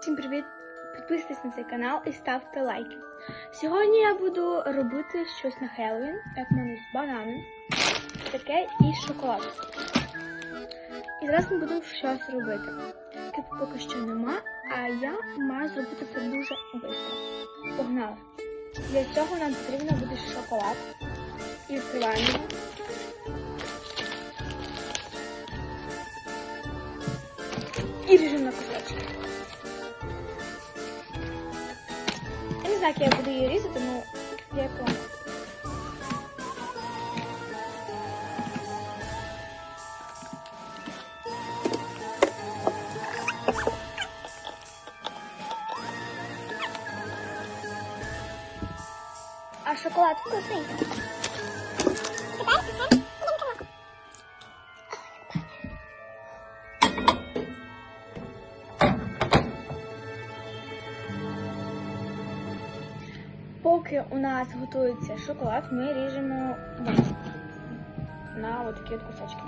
Всім привіт! Підписуйтесь на цей канал і ставте лайки. Сьогодні я буду робити щось на Хеллоуін, як мене з банани, таке і шоколад. І зараз ми будемо щось робити. Кипу поки що нема, а я маю зробити це дуже швидко. Погнали! Для цього нам потрібно буде шоколад. І відкриваємо. І ріжемо на кусочки. Як я буду її різати, ну я планую. А шоколад вкусний. Поки у нас готується шоколад, ми ріжемо на отакі от кусочки.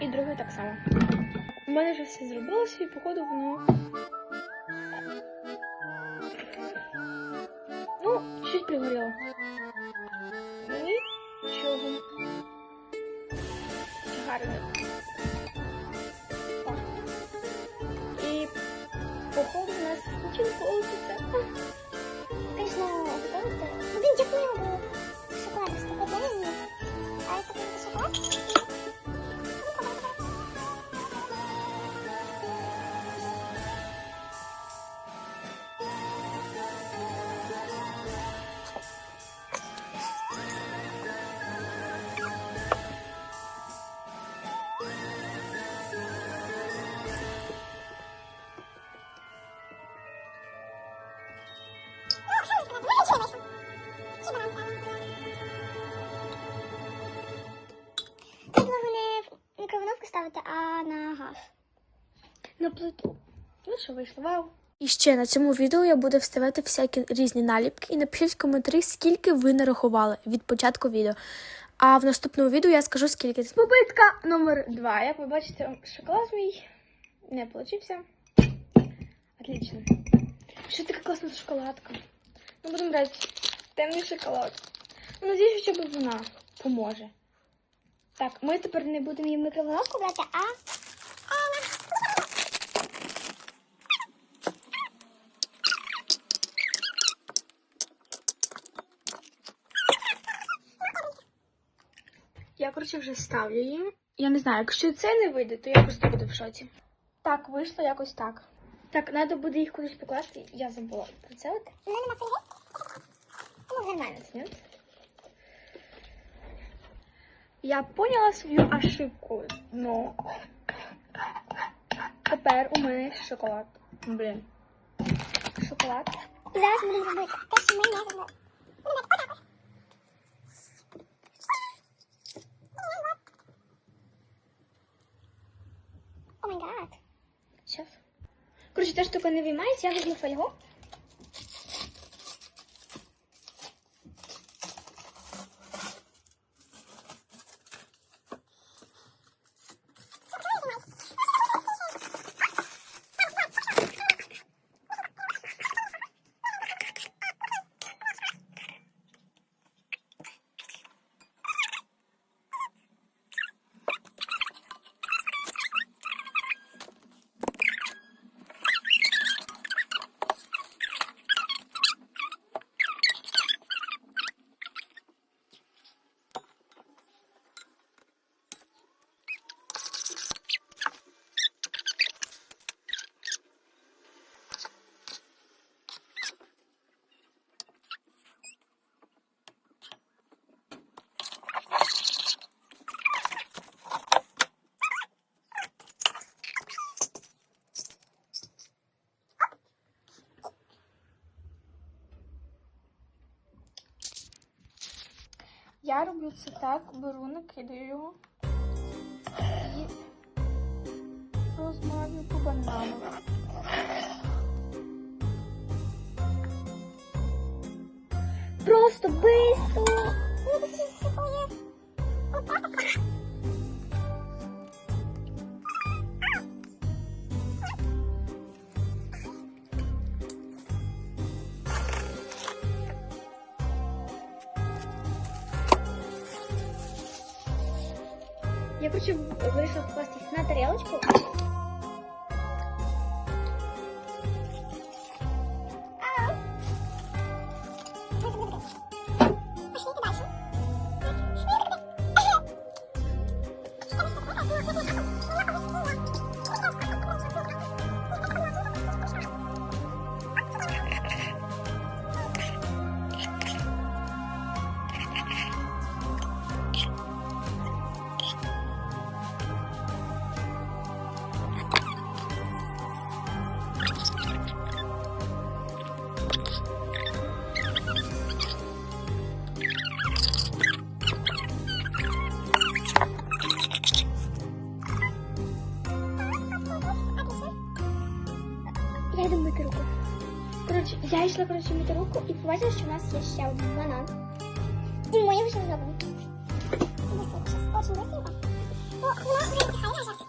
І другий так само. У мене вже все зробилося і походу воно. Ну, чуть пригоріло. Нічого. Гарно. І походу у нас нічого не вийде. Конечно, готовиться. Ну, блин, я поняла, бо шоколад стопотворенный. А если это шоколад? В ставити, а на газ. на плиту. Ну що вийшло, вау. І ще на цьому відео я буду вставити всякі різні наліпки і напишіть в коментарі, скільки ви нарахували від початку відео. А в наступному відео я скажу скільки. Попитка номер два. Як ви бачите, шоколад мій не получився. Отлично. Що така класна шоколадка. Ну, будемо брати темний шоколад. Ну, надіюсь, що вона поможе. Так, ми тепер не будемо її в брати, а Я, коротше, вже ставлю її. Я не знаю, якщо це не вийде, то я просто буду в шоці. Так, вийшло якось так. Так, треба буде їх кудись покласти. Я забула про це. Нормально це, ні? Я поняла свою ошибку, но тепер у мене шоколад. Блін. Шоколад. Зараз будемо робити те, що ми не зробили. О май гад. Сейчас. Короче, та штука не виймається, я візьму фольгу. Я роблю це так, беру, накидаю його і розмалюю по банану. Просто быстро! Я короче вирішила покласти на тарілочку. Я йду мити руку. Коротше, я йшла коротше мити руку і побачила, що в нас є ще один банан. И мой уже зроблений. Быстренько, сейчас, очень быстренько. О, у нас уже